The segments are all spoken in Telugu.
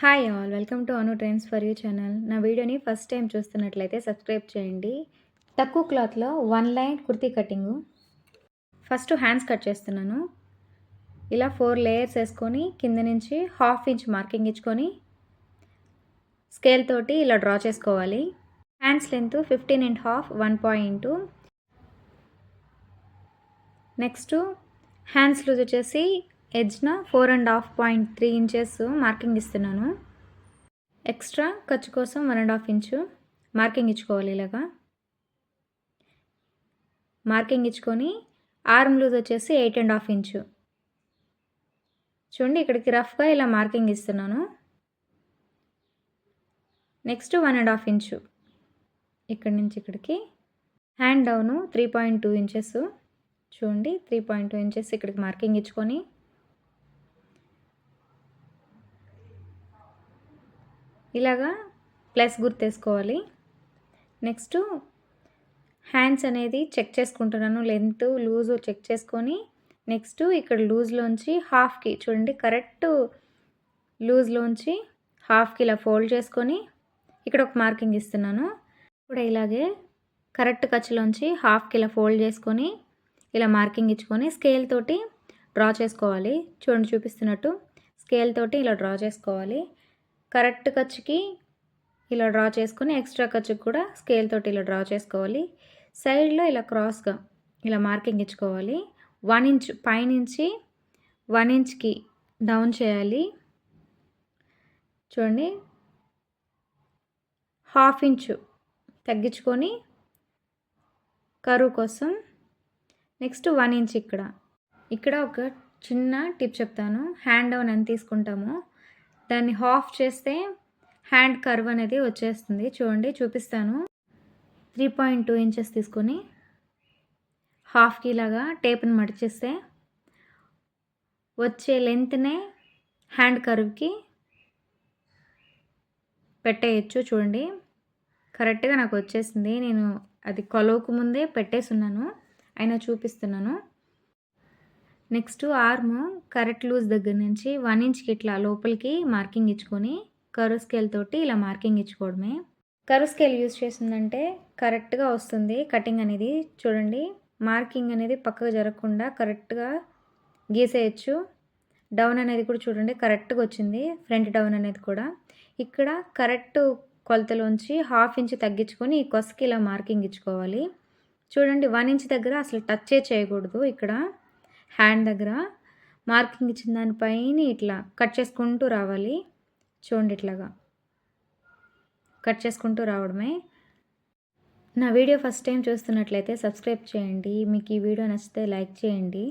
Hi all welcome to Anu trends for you channel నా వీడియోని ఫస్ట్ టైం చూస్తున్నట్లయితే సబ్స్క్రైబ్ చేయండి. తక్కువ క్లాత్లో one line kurti cutting first hands cut చేస్తున్నాను. ఇలా ఫోర్ లేయర్స్ వేసుకొని కింద నుంచి హాఫ్ ఇంచ్ మార్కింగ్ ఇచ్చుకొని స్కేల్ తోటి ఇలా డ్రా చేసుకోవాలి. Hands length fifteen and half one point next hands loose వచ్చేసి ఎడ్జ్న four and half point three inches marking ఇస్తున్నాను. ఎక్స్ట్రా ఖర్చు కోసం one and half inch marking ఇచ్చుకోవాలి ఇలాగా. మార్కింగ్ ఇచ్చుకొని ఆర్మ్ లూజ్ వచ్చేసి ఎయిట్ అండ్ హాఫ్ ఇంచు. చూడండి ఇక్కడికి రఫ్గా ఇలా మార్కింగ్ ఇస్తున్నాను. Next one and half inch. ఇక్కడి నుంచి ఇక్కడికి. Hand down three point two inches. చూడండి త్రీ పాయింట్ టూ ఇంచెస్ ఇక్కడికి మార్కింగ్ ఇచ్చుకొని ఇలాగా ప్లస్ గుర్తేసుకోవాలి. నెక్స్ట్ హ్యాండ్స్ అనేది చెక్ చేసుకుంటున్నాను. లెంత్ లూజు చెక్ చేసుకొని నెక్స్ట్ ఇక్కడ లూజ్లోంచి హాఫ్కి చూడండి కరెక్ట్ లూజ్లోంచి హాఫ్కి ఇలా ఫోల్డ్ చేసుకొని ఇక్కడ ఒక మార్కింగ్ ఇస్తున్నాను. ఇప్పుడు ఇలాగే కరెక్ట్ ఖర్చులోంచి హాఫ్కి ఇలా ఫోల్డ్ చేసుకొని ఇలా మార్కింగ్ ఇచ్చుకొని స్కేల్ తోటి డ్రా చేసుకోవాలి. చూడండి చూపిస్తున్నట్టు స్కేల్ తోటి ఇలా డ్రా చేసుకోవాలి. కరెక్ట్ ఖర్చుకి ఇలా డ్రా చేసుకొని ఎక్స్ట్రా ఖర్చుకి కూడా స్కేల్ తోటి ఇలా డ్రా చేసుకోవాలి. సైడ్లో ఇలా క్రాస్గా ఇలా మార్కింగ్ ఇచ్చుకోవాలి. వన్ ఇంచ్ పైనుంచి వన్ ఇంచ్కి డౌన్ చేయాలి. చూడండి. హాఫ్ ఇంచు తగ్గించుకొని కరువు కోసం నెక్స్ట్ వన్ ఇంచ్ ఇక్కడ. ఇక్కడ ఒక చిన్న టిప్ చెప్తాను. హ్యాండ్ డౌన్ ఎంత తీసుకుంటామో దాన్ని హాఫ్ చేస్తే హ్యాండ్ కర్వ్ అనేది వచ్చేస్తుంది. చూడండి చూపిస్తాను. త్రీ పాయింట్ టూ ఇంచెస్ తీసుకొని హాఫ్కి లాగా టేప్ని మడిచేస్తే వచ్చే లెంత్నే హ్యాండ్ కర్వ్కి పెట్టేయచ్చు. చూడండి కరెక్ట్గా నాకు వచ్చేసింది. నేను అది కొలవకు ముందే పెట్టేస్తున్నాను అయినా చూపిస్తున్నాను. నెక్స్ట్ ఆర్మ్ కరెక్ట్ లూజ్ దగ్గర నుంచి వన్ ఇంచ్కి ఇట్లా లోపలికి మార్కింగ్ ఇచ్చుకొని కరువు స్కేల్ తోటి ఇలా మార్కింగ్ ఇచ్చుకోవడమే. కరు స్కేల్ యూజ్ చేసిందంటే కరెక్ట్గా వస్తుంది. కటింగ్ అనేది చూడండి మార్కింగ్ అనేది పక్కకు జరగకుండా కరెక్ట్గా గీసేయచ్చు. డౌన్ అనేది కూడా చూడండి కరెక్ట్గా వచ్చింది. ఫ్రంట్ డౌన్ అనేది కూడా. ఇక్కడ కరెక్ట్ కొలతలోంచి హాఫ్ ఇంచ్ తగ్గించుకొని ఈ కొసకి ఇలా మార్కింగ్ ఇచ్చుకోవాలి. చూడండి వన్ ఇంచ్ దగ్గర అసలు టచ్ చేయకూడదు ఇక్కడ. హ్యాండ్ దగ్గర మార్కింగ్ ఇచ్చిన దానిపైన ఇట్లా కట్ చేసుకుంటూ రావాలి. చూడండి ఇట్లాగా. కట్ చేసుకుంటూ రావడమే. నా వీడియో ఫస్ట్ టైం చూస్తున్నట్లయితే సబ్స్క్రైబ్ చేయండి. మీకు ఈ వీడియో నచ్చితే లైక్ చేయండి.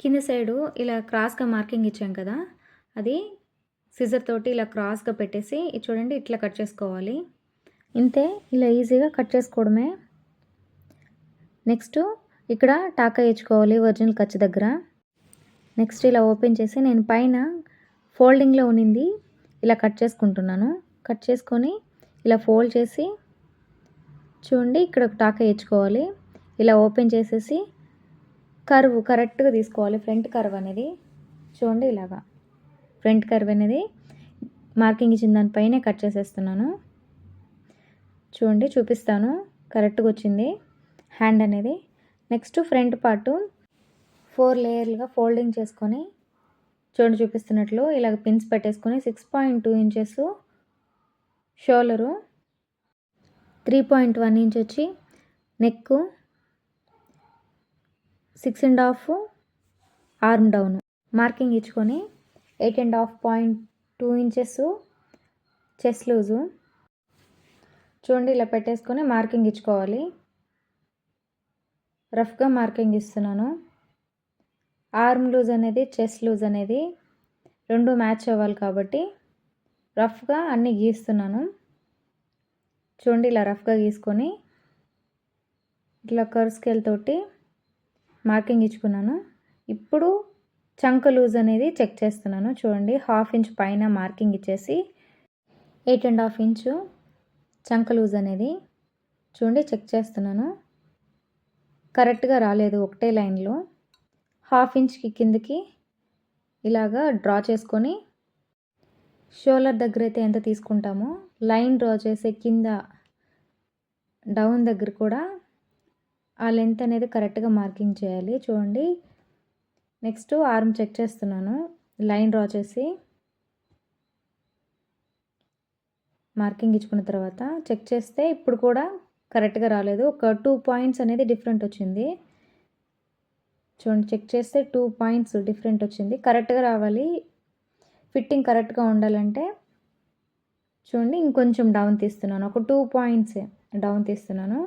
కింద సైడు ఇలా క్రాస్గా మార్కింగ్ ఇచ్చాం కదా అది సిజర్ తోటి ఇలా క్రాస్గా పెట్టేసి చూడండి ఇట్లా కట్ చేసుకోవాలి. ఇంతే ఇలా ఈజీగా కట్ చేసుకోవడమే. నెక్స్ట్ ఇక్కడ టాకా వేయించుకోవాలి ఒరిజినల్ ఖర్చు దగ్గర. నెక్స్ట్ ఇలా ఓపెన్ చేసి నేను పైన ఫోల్డింగ్లో ఉన్నింది ఇలా కట్ చేసుకుంటున్నాను. కట్ చేసుకొని ఇలా ఫోల్డ్ చేసి చూడండి ఇక్కడ ఒక టాకా వేయించుకోవాలి. ఇలా ఓపెన్ చేసేసి కర్వ్ కరెక్ట్గా తీసుకోవాలి ఫ్రంట్ కర్వ్ అనేది. చూడండి ఇలాగా. ఫ్రంట్ కర్వ్ అనేది మార్కింగ్ ఇచ్చిన దానిపైనే కట్ చేసేస్తున్నాను. చూడండి చూపిస్తాను. కరెక్ట్గా వచ్చింది. హ్యాండ్ అనేది. నెక్స్ట్ ఫ్రంట్ పార్టు ఫోర్ లేయర్లుగా ఫోల్డింగ్ చేసుకొని చూడండి చూపిస్తున్నట్లు ఇలాగ పిన్స్ పెట్టేసుకొని six point two inches shoulder three point one inch వచ్చి neck six and half arm down. Marking ఇచ్చుకొని eight and half point two inches chest loose. చూడండి ఇలా పెట్టేసుకొని మార్కింగ్ ఇచ్చుకోవాలి. రఫ్గా మార్కింగ్ ఇస్తున్నాను. ఆర్మ్ లూజ్ అనేది చెస్ట్ లూజ్ అనేది రెండు మ్యాచ్ అవ్వాలి కాబట్టి రఫ్గా అన్నీ గీస్తున్నాను. చూడండి ఇలా రఫ్గా గీసుకొని ఇట్లా కర్స్కేల్ తోటి మార్కింగ్ ఇచ్చుకున్నాను. ఇప్పుడు చంక లూజ్ అనేది చెక్ చేస్తున్నాను. చూడండి హాఫ్ ఇంచ్ పైన మార్కింగ్ ఇచ్చేసి ఎయిట్ అండ్ హాఫ్ ఇంచు చంక లూజ్ అనేది చూడండి చెక్ చేస్తున్నాను. కరెక్ట్గా రాలేదు ఒకటే లైన్లో. హాఫ్ ఇంచ్కి కిందకి ఇలాగా డ్రా చేసుకొని షోల్డర్ దగ్గర అయితే ఎంత తీసుకుంటామో లైన్ డ్రా చేసే కింద డౌన్ దగ్గర కూడా ఆ లెంత్ అనేది కరెక్ట్గా మార్కింగ్ చేయాలి. చూడండి. నెక్స్ట్ ఆర్మ్ చెక్ చేస్తున్నాను. లైన్ డ్రా చేసి మార్కింగ్ ఇచ్చుకున్న తర్వాత చెక్ చేస్తే ఇప్పుడు కూడా కరెక్ట్గా రాలేదు. ఒక టూ పాయింట్స్ అనేది డిఫరెంట్ వచ్చింది. చూడండి చెక్ చేస్తే టూ పాయింట్స్ డిఫరెంట్ వచ్చింది. కరెక్ట్గా రావాలి. ఫిట్టింగ్ కరెక్ట్గా ఉండాలంటే చూడండి ఇంకొంచెం డౌన్ తీస్తున్నాను. ఒక టూ పాయింట్స్ డౌన్ తీస్తున్నాను.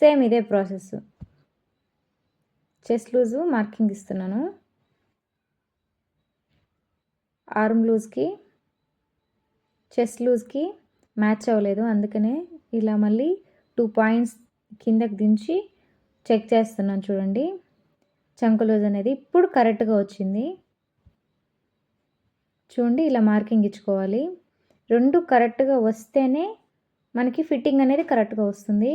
సేమ్ ఇదే ప్రాసెస్ చెస్ట్ లూజు మార్కింగ్ ఇస్తున్నాను. ఆర్మ్ లూజ్కి చెస్ట్ లూజ్కి మ్యాచ్ అవ్వలేదు. అందుకనే ఇలా మళ్ళీ టూ పాయింట్స్ కిందకి దించి చెక్ చేస్తున్నాను చూడండి. చంక లూజ్ అనేది ఇప్పుడు కరెక్ట్గా వచ్చింది. చూడండి ఇలా మార్కింగ్ ఇచ్చుకోవాలి. రెండు కరెక్ట్గా వస్తేనే మనకి ఫిట్టింగ్ అనేది కరెక్ట్గా వస్తుంది.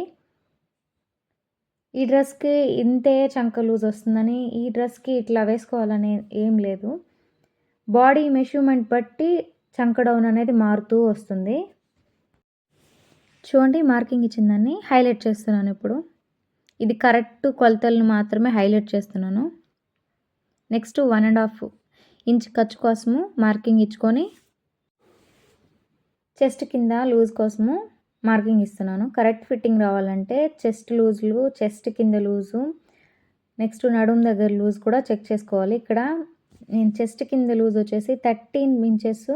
ఈ డ్రెస్కి ఇంతే చంక లూజ్ వస్తుందని ఈ డ్రెస్కి ఇట్లా వేసుకోవాలని ఏం లేదు. బాడీ మెషర్మెంట్ బట్టి చంక డౌన్ అనేది మారుతూ వస్తుంది. చూడండి మార్కింగ్ ఇచ్చిందాన్ని. హైలైట్ చేస్తున్నాను ఇప్పుడు. ఇది కరెక్ట్ కొలతలను మాత్రమే హైలైట్ చేస్తున్నాను. Next one and half inch ఖర్చు కోసము మార్కింగ్ ఇచ్చుకొని చెస్ట్ కింద లూజ్ కోసము మార్కింగ్ ఇస్తున్నాను. కరెక్ట్ ఫిట్టింగ్ రావాలంటే చెస్ట్ లూజ్లు చెస్ట్ కింద లూజు నెక్స్ట్ నడుము దగ్గర లూజ్ కూడా చెక్ చేసుకోవాలి. ఇక్కడ నేను చెస్ట్ కింద లూజ్ వచ్చేసి thirteen inches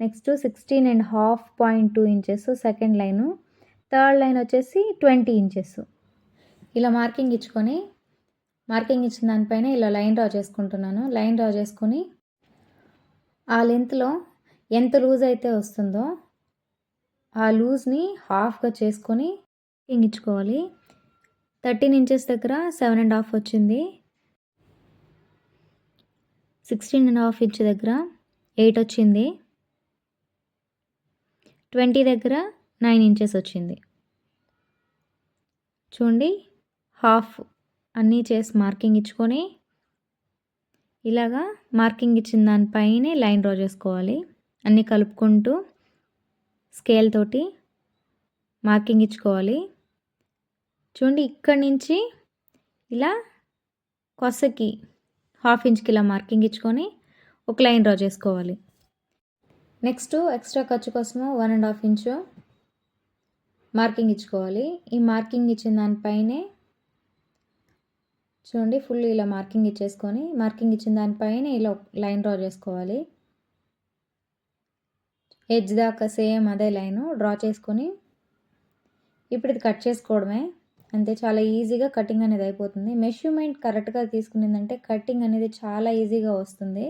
next sixteen and half point two inches second line third line వచ్చేసి ట్వంటీ ఇంచెస్. ఇలా మార్కింగ్ ఇచ్చుకొని మార్కింగ్ ఇచ్చిన దానిపైన ఇలా లైన్ డ్రా చేసుకుంటున్నాను. లైన్ డ్రా చేసుకొని ఆ లెంత్లో ఎంత లూజ్ అయితే వస్తుందో ఆ లూజ్ని హాఫ్గా చేసుకొని ఇచ్చుకోవాలి. థర్టీన్ ఇంచెస్ దగ్గర సెవెన్ అండ్ హాఫ్ వచ్చింది. సిక్స్టీన్ అండ్ హాఫ్ ఇంచ్ దగ్గర ఎయిట్ వచ్చింది. ట్వంటీ దగ్గర నైన్ ఇంచెస్ వచ్చింది. చూడండి హాఫ్ అన్నీ చేసి మార్కింగ్ ఇచ్చుకొని ఇలాగా మార్కింగ్ ఇచ్చిన దానిపైనే లైన్ డ్రా చేసుకోవాలి. అన్నీ కలుపుకుంటూ స్కేల్ తోటి మార్కింగ్ ఇచ్చుకోవాలి. చూడండి ఇక్కడి నుంచి ఇలా కొసకి హాఫ్ ఇంచ్కి ఇలా మార్కింగ్ ఇచ్చుకొని ఒక లైన్ డ్రా చేసుకోవాలి. నెక్స్ట్ ఎక్స్ట్రా ఖర్చు కోసము one and half inch marking ఇచ్చుకోవాలి. ఈ మార్కింగ్ ఇచ్చిన దానిపైనే చూడండి ఫుల్ ఇలా మార్కింగ్ ఇచ్చేసుకొని మార్కింగ్ ఇచ్చిన దానిపైన ఇలా లైన్ డ్రా చేసుకోవాలి. ఎడ్జ్ దాకా సేమ్ అదే లైను డ్రా చేసుకొని ఇప్పుడు ఇది కట్ చేసుకోవడమే. అంతే చాలా ఈజీగా కటింగ్ అనేది అయిపోతుంది. మెషర్మెంట్ కరెక్ట్గా తీసుకునేదంటే కటింగ్ అనేది చాలా ఈజీగా వస్తుంది.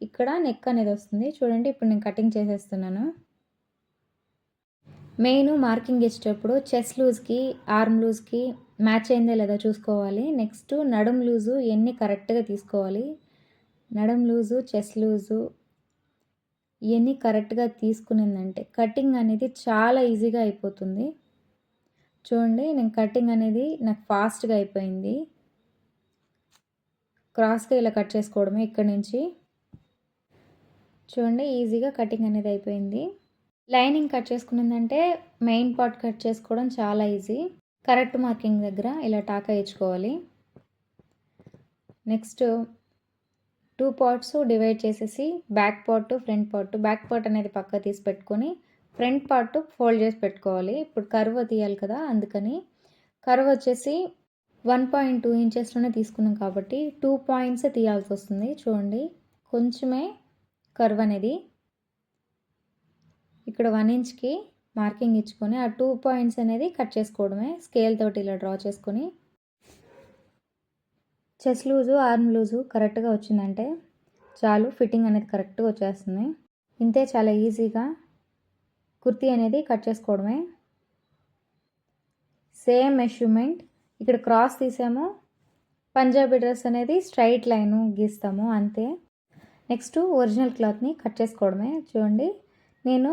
ఇక్కడ నెక్ అనేది వస్తుంది. చూడండి ఇప్పుడు నేను కటింగ్ చేసేస్తున్నాను. మెయిన్ మార్కింగ్ ఇచ్చేటప్పుడు చెస్ట్ లూజ్కి ఆర్మ్ లూజ్కి మ్యాచ్ అయిందే లేదా చూసుకోవాలి. నెక్స్ట్ నడుం లూజు ఇవన్నీ కరెక్ట్గా తీసుకోవాలి. నడుం లూజు చెస్ట్ లూజు ఇవన్నీ కరెక్ట్గా తీసుకునిందంటే కటింగ్ అనేది చాలా ఈజీగా అయిపోతుంది. చూడండి నేను కటింగ్ అనేది నాకు ఫాస్ట్గా అయిపోయింది. క్రాస్గా ఇలా కట్ చేసుకోవడమే ఇక్కడ నుంచి. చూడండి ఈజీగా కటింగ్ అనేది అయిపోయింది. లైనింగ్ కట్ చేసుకునిందంటే మెయిన్ పార్ట్ కట్ చేసుకోవడం చాలా ఈజీ. కరెక్ట్ మార్కింగ్ దగ్గర ఇలా టాకా ఇచ్చుకోవాలి నెక్స్ట్ టూ పార్ట్స్ డివైడ్ చేసేసి back part front part. Back part అనేది పక్క తీసి పెట్టుకొని ఫ్రంట్ పార్ట్ ఫోల్డ్ చేసి పెట్టుకోవాలి. ఇప్పుడు కర్వ్ తీయాలి కదా అందుకని కర్వ్ వచ్చేసి వన్ పాయింట్ టూ ఇంచెస్లోనే తీసుకున్నాం కాబట్టి టూ పాయింట్స్ తీయాల్సి వస్తుంది. చూడండి కొంచెమే కర్వ్ అనేది. ఇక్కడ వన్ ఇంచ్కి మార్కింగ్ ఇచ్చుకొని ఆ టూ పాయింట్స్ అనేది కట్ చేసుకోవడమే. స్కేల్ తోటి ఇలా డ్రా చేసుకొని. చెస్ట్ లూజు ఆర్మ్ లూజు కరెక్ట్గా వచ్చిందంటే చాలు ఫిట్టింగ్ అనేది కరెక్ట్గా వచ్చేస్తుంది. ఇంతే చాలా ఈజీగా కుర్తీ అనేది కట్ చేసుకోవడమే. సేమ్ మెషర్మెంట్ ఇక్కడ క్రాస్ తీసాము. పంజాబీ డ్రెస్ అనేది స్ట్రైట్ లైను గీస్తాము అంతే. నెక్స్ట్ ఒరిజినల్ క్లాత్ని కట్ చేసుకోవడమే. చూడండి. నేను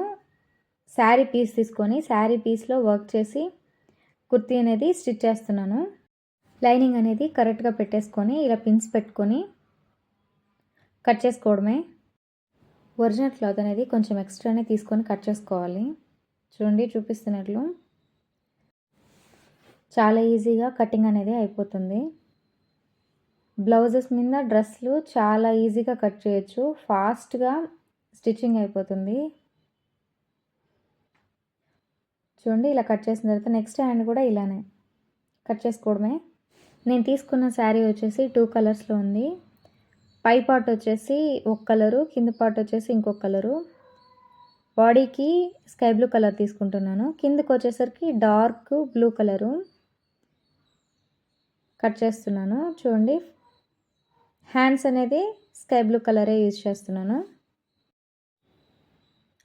శారీ పీస్ తీసుకొని శారీ పీస్లో వర్క్ చేసి కుర్తీ అనేది స్టిచ్ చేస్తున్నాను. లైనింగ్ అనేది కరెక్ట్గా పెట్టేసుకొని ఇలా పిన్స్ పెట్టుకొని కట్ చేసుకోవడమే. ఒరిజినల్ క్లాత్ అనేది కొంచెం ఎక్స్ట్రానే తీసుకొని కట్ చేసుకోవాలి. చూడండి చూపిస్తున్నట్లు. చాలా ఈజీగా కటింగ్ అనేది అయిపోతుంది. బ్లౌజెస్ మీద డ్రెస్లు చాలా ఈజీగా కట్ చేయొచ్చు. ఫాస్ట్గా స్టిచ్చింగ్ అయిపోతుంది. చూడండి ఇలా కట్ చేసిన తర్వాత నెక్స్ట్ హ్యాండ్ కూడా ఇలానే కట్ చేసుకోవడమే. నేను తీసుకున్న శారీ వచ్చేసి టూ కలర్స్లో ఉంది. పై పార్ట్ వచ్చేసి ఒక కలరు కింద పార్ట్ వచ్చేసి ఇంకొక కలరు. బాడీకి స్కై బ్లూ కలర్ తీసుకుంటున్నాను. కిందకి వచ్చేసరికి డార్క్ బ్లూ కలరు కట్ చేస్తున్నాను. చూడండి హ్యాండ్స్ అనేది స్కై బ్లూ కలరే యూజ్ చేస్తున్నాను.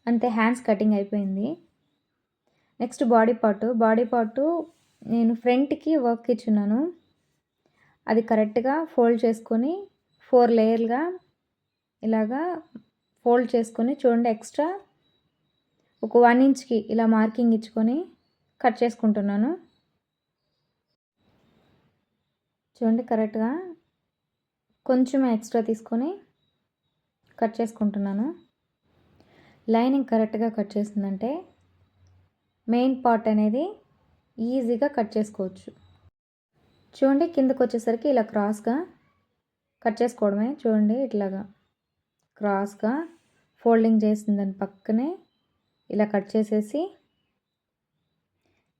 అంతే హ్యాండ్స్ కటింగ్ అయిపోయింది. Next body part. Body part నేను ఫ్రంట్కి వర్క్ ఇచ్చున్నాను. అది కరెక్ట్గా ఫోల్డ్ చేసుకొని ఫోర్ లేయర్గా ఇలాగా ఫోల్డ్ చేసుకొని చూడండి ఎక్స్ట్రా ఒక వన్ ఇంచ్కి ఇలా మార్కింగ్ ఇచ్చుకొని కట్ చేసుకుంటున్నాను. చూడండి కరెక్ట్గా కొంచెం ఎక్స్ట్రా తీసుకొని కట్ చేసుకుంటున్నాను. లైనింగ్ కరెక్ట్గా కట్ చేసిందంటే మెయిన్ పార్ట్ అనేది ఈజీగా కట్ చేసుకోవచ్చు. చూడండి కిందకు వచ్చేసరికి ఇలా క్రాస్గా కట్ చేసుకోవడమే. చూడండి ఇట్లాగా క్రాస్గా ఫోల్డింగ్ చేసిన దాని పక్కనే ఇలా కట్ చేసేసి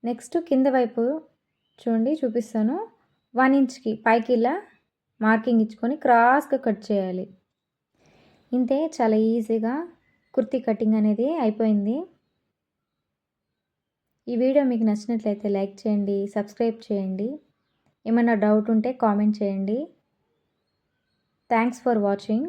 నెక్స్ట్ కింద వైపు చూడండి చూపిస్తాను. వన్ ఇంచ్కి పైకి ఇలా మార్కింగ్ ఇచ్చుకొని క్రాస్గా కట్ చేయాలి. ఇంతే చాలా ఈజీగా కుర్తీ కటింగ్ అనేది అయిపోయింది. ఈ వీడియో మీకు నచ్చినట్లయితే లైక్ చేయండి సబ్స్క్రైబ్ చేయండి. ఏమైనా డౌట్ ఉంటే కామెంట్ చేయండి. Thanks for watching